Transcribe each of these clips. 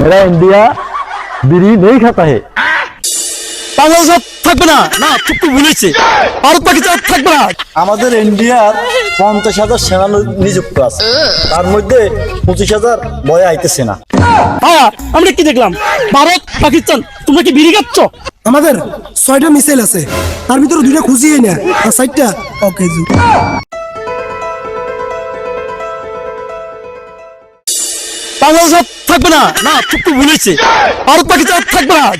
मेरा इंडिया बिरी नहीं खाता है বাংলাদেশ আর থাকবে না না চুক্তি ভুলেছে ভারত পাকিস্তান আর থাকবে না আমাদের ইন্ডিয়ার পঞ্চাশ হাজার সেনা নিযুক্ত আছে তার মধ্যে পঁচিশ হাজার বয়ে আইতেছে না হ্যাঁ আমরা কি দেখলাম ভারত পাকিস্তান তোমরা কি বিড়ি খাচ্ছ আমাদের ছয়টা মিসাইল আছে তার ভিতরে দুইটা খুঁজিয়ে না আর সাইডটা ওকে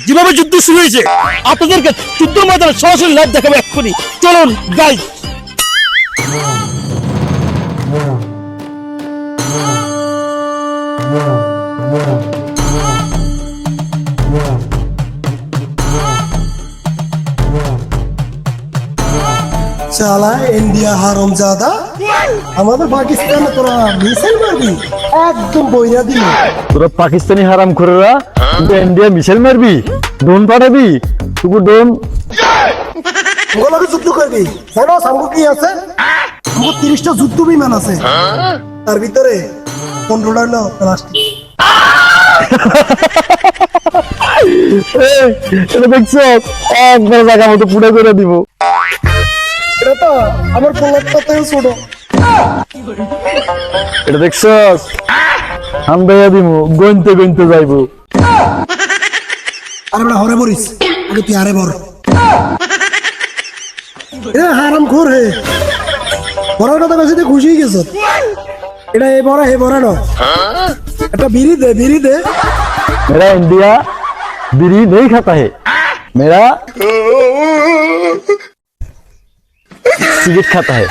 যেভাবে যুদ্ধ শুরু হয়েছে। আপনাদেরকে ময়দানে সরাসরি লাইভ দেখাবো এক্ষুনি। চলুন গাইজ চালা, ইন্ডিয়া হারম জাদা আমাদের পাকিস্তান তোরা মিসাইল মারবি? একদম বইরা দিল তোরা পাকিস্তানি হারাম খোরেরা ইন্ডিয়া মারবি ড্রোন পাঠাবি তুকু ড্রোন ওগুলোকে যুদ্ধ করবি। জানো সামগো কি আছে? আমার তিরিশটা যুদ্ধ বিমান আছে। তার ভিতরে পনেরোটা হলো প্লাস্টিক এটা দেখছ? একবার জায়গা মতো পুড়ে করে দিব। এটা তো আমার ছোট। এটা দেখছো হান্দাইয়া দিব গনতে গনতে যাইবো আরে বেটা হরে বরিস আগে তুই আরে বর এ হারাম খোর হে বড় কথা কাছে তুই খুশি গেছ এটা এ বড় হে বড় না একটা বিড়ি দে বিড়ি দে मेरा इंडिया बिरी नहीं खाता है मेरा सिगरेट खाता है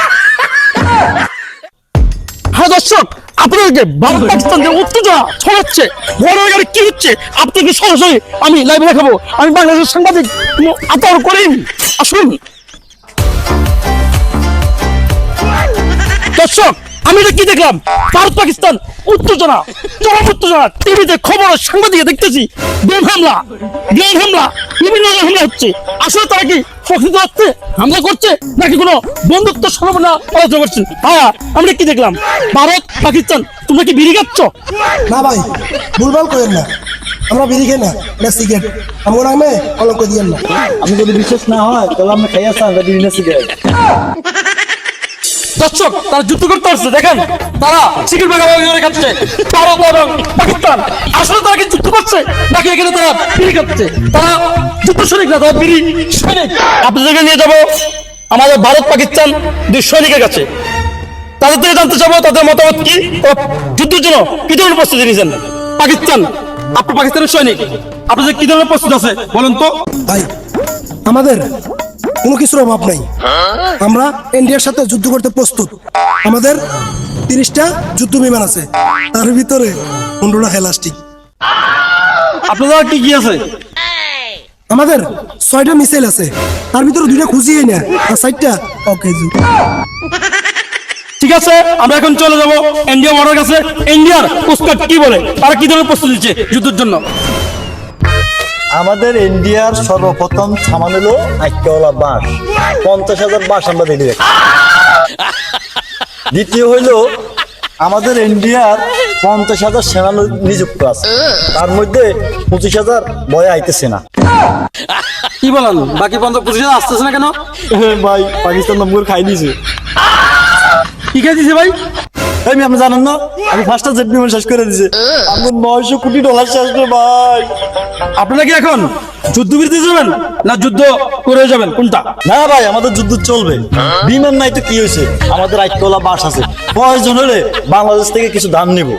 হ্যাঁ দর্শক আপনাদেরকে ভারত পাকিস্তান যে উত্তেজনা ছড়াচ্ছে গাড়ি কি হচ্ছে, আপনাকে সরাসরি আমি লাইভে দেখাবো। আমি বাংলাদেশের সাংবাদিক আতর করিনি আসুন। দর্শক কি দেখলাম? ভারত পাকিস্তান উত্তেজনা চরম উত্তেজনা টিভিতে খবর সাংবাদিকে দেখতেছি ড্রোন হামলা ড্রোন হামলা বিভিন্ন হামলা হচ্ছে। আসলে তারা কি প্রকৃত অর্থে হামলা করছে নাকি কোনো বন্ধুত্ব সর্বনা আলোচনা করছেন হ্যাঁ আমরা কি দেখলাম? ভারত পাকিস্তান তোমরা কি বিড়ি খাচ্ছ? না ভাই ভুলভাল করেন না। আমরা বিড়ি খাই না এটা সিগারেট। আমার নামে কলঙ্ক দিয়েন না। আমি যদি বিশ্বাস না হয় তাহলে আমরা খাইয়া সিগারেট। দর্শক তারা যুদ্ধ করতে আসছে দেখেন। তারা খাচ্ছে ভারত এবং পাকিস্তান। আসলে তারা কি যুদ্ধ করছে? নাকি এখানে তারা বিড়ি খাচ্ছে? তারা যুদ্ধ সৈনিক না তারা বিড়ি সৈনিক। আপনাদেরকে নিয়ে যাব আমাদের ভারত পাকিস্তান দুই সৈনিকের কাছে। তাদের থেকে জানতে চাবো তাদের মতামত কি? ও যুদ্ধের জন্য কি ধরনের প্রস্তুতি নিয়েছেন? পাকিস্তান আপনি পাকিস্তানের সৈনিক। আপনাদের কি ধরনের প্রস্তুতি আছে? বলেন তো। ভাই আমাদের কোনো কিছুর অভাব নাই। আমরা ইন্ডিয়ার সাথে যুদ্ধ করতে প্রস্তুত। আমাদের তিরিশটা যুদ্ধ বিমান আছে। তার ভিতরে পনেরোটা হেলাস্টিক আপনাদের কি কি আছে? আমাদের ছয়টা মিসাইল আছে। তার ভিতরে দুইটা খুঁজিয়ে না আর সাইডটা ওকে ঠিক আছে আমরা এখন চলে যাব ইন্ডিয়া বর্ডার কাছে। ইন্ডিয়ার কোস্টগার্ড কি বলে? তারা কি ধরনের প্রস্তুতি নিচ্ছে যুদ্ধের জন্য? আমাদের ইন্ডিয়ার সর্বপ্রথম সামান হলো আইক্যওয়ালা বাঁশ। পঞ্চাশ হাজার বাঁশ আমরা রেডি রাখি দ্বিতীয় হইল আমাদের ইন্ডিয়ার পঞ্চাশ হাজার সেনা নিযুক্ত আছে। তার মধ্যে পঁচিশ হাজার বয়ে আইতেছে না। কি বলেন? বাকি পঞ্চাশ পঁচিশ হাজার আসতেছে না কেন? ভাই পাকিস্তান নম্বর খাই দিয়েছে। কি খেয়ে দিছে ভাই? আমি আপনি জানেন না? আমি ফার্স্টটা জেট বিমান শেষ করে দিছে। আমার নয়শো কোটি ডলার শেষ করে ভাই। আপনারা কি এখন যুদ্ধ বিরতি যাবেন না যুদ্ধ করে যাবেন? কোনটা? না ভাই, আমাদের যুদ্ধ চলবে। বিমান নাই তো কি হয়েছে? আমাদের আইকলা বাস আছে। প্রয়োজন হলে বাংলাদেশ থেকে কিছু ধান নিব।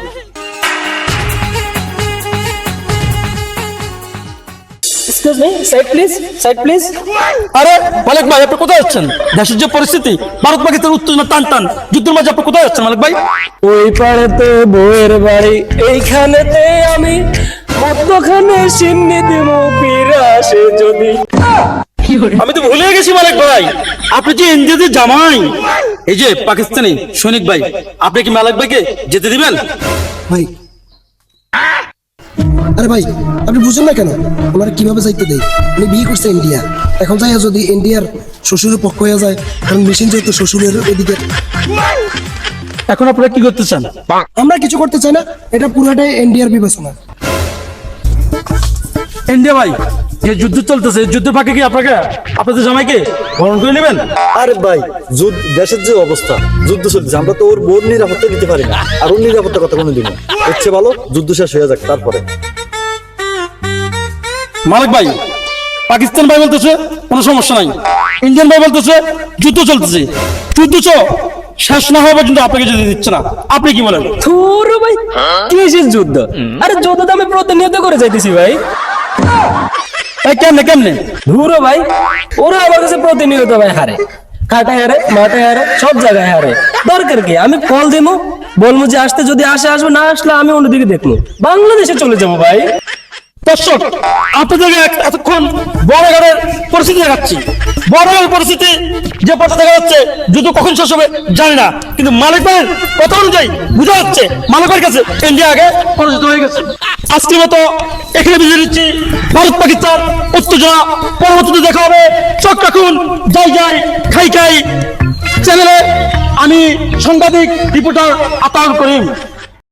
Excuse me, side please, side please. আরে মালিক ভাই আপনি কোথায় যাচ্ছেন? দেশের যে পরিস্থিতি ভারত পাকিস্তান উত্তেজনা টান টান যুদ্ধের মাঝে আপনি কোথায় যাচ্ছেন মালিক ভাই? ওই পাড়েতে বউয়ের বাড়ি এইখানেতে আমি মধ্যখানে সিন্নি দিব পিরাসে যদি। আমি তো ভুলে গেছি মালিক ভাই। আপনি যে ইন্ডিয়াতে জামাই এই যে পাকিস্তানি সৈনিক ভাই আপনি কি মালিক ভাইকে যেতে দিবেন? ভাই আরে ভাই আপনি বুঝেন না কেন? ওনারা কীভাবে যাইতে দেয় উনি বিয়ে করছে ইন্ডিয়া। এখন যাই যদি ইন্ডিয়ার শ্বশুরের পক্ষ হয়ে যায় কারণ মেশিন যেহেতু শ্বশুরের ওদিকে এখন আপনারা কি করতে চান? আমরা কিছু করতে চাই না এটা পুরোটাই এনডিআর বিবেচনা। ইন্ডিয়া ভাই যে যুদ্ধ চলতেছে এই যুদ্ধের ফাঁকে কি আপনাকে? আপনাদের জামাইকে বরণ করে নেবেন? আরে ভাই যুদ্ধ দেশের যে অবস্থা যুদ্ধ চলছে আমরা তো ওর বোর নিরাপত্তা দিতে পারি না। আর ওর নিরাপত্তা কথা কোনো দিব হচ্ছে ভালো যুদ্ধ শেষ হয়ে যাক তারপরে। মালিক ভাই পাকিস্তান ভাই বলতেছে কোনো সমস্যা নাই। ইন্ডিয়ান ভাই বলতেছে যুদ্ধ চলতেছে। যুদ্ধ চ শেষ না হওয়া পর্যন্ত আপনাকে যেতে দিচ্ছে না। আপনি কি বলেন? থুর ভাই কিসের যুদ্ধ? আরে যুদ্ধ তো আমি প্রতিনিয়ত করে যাইতেছি ভাই। এই কেমনে কেমনে? ধুরো ভাই ওরা আমার কাছে প্রতিনিয়ত ভাই হারে। খাটায় হারে মাথায় হারে সব জায়গায় হারে। দরকার কি? আমি কল দেবো বলব যে আসতে যদি আসে আসবে না আসলে আমি অন্যদিকে দেখব বাংলাদেশে চলে যাব ভাই। দর্শক আপনাদেরকে এক- এতক্ষণ বড়ঘরের পরিস্থিতি দেখাচ্ছি। বড়ঘরের পরিস্থিতি যে পথে দেখা যাচ্ছে যুদ্ধ কখন শেষ হবে জানি না। কিন্তু মালিক ভাইয়ের কথা অনুযায়ী বোঝা যাচ্ছে মালিকের কাছে ইন্ডিয়া আগে পরাজিত হয়ে গেছে। আজকের মতো এখানে বিজয় দিচ্ছি ভারত, পাকিস্তান, উত্তেজনা পরবর্তীতে দেখা হবে। চোখ রাখুন, যাই যাই, খাই খাই। চ্যানেলে আমি সাংবাদিক, রিপোর্টার আতাউল করিম।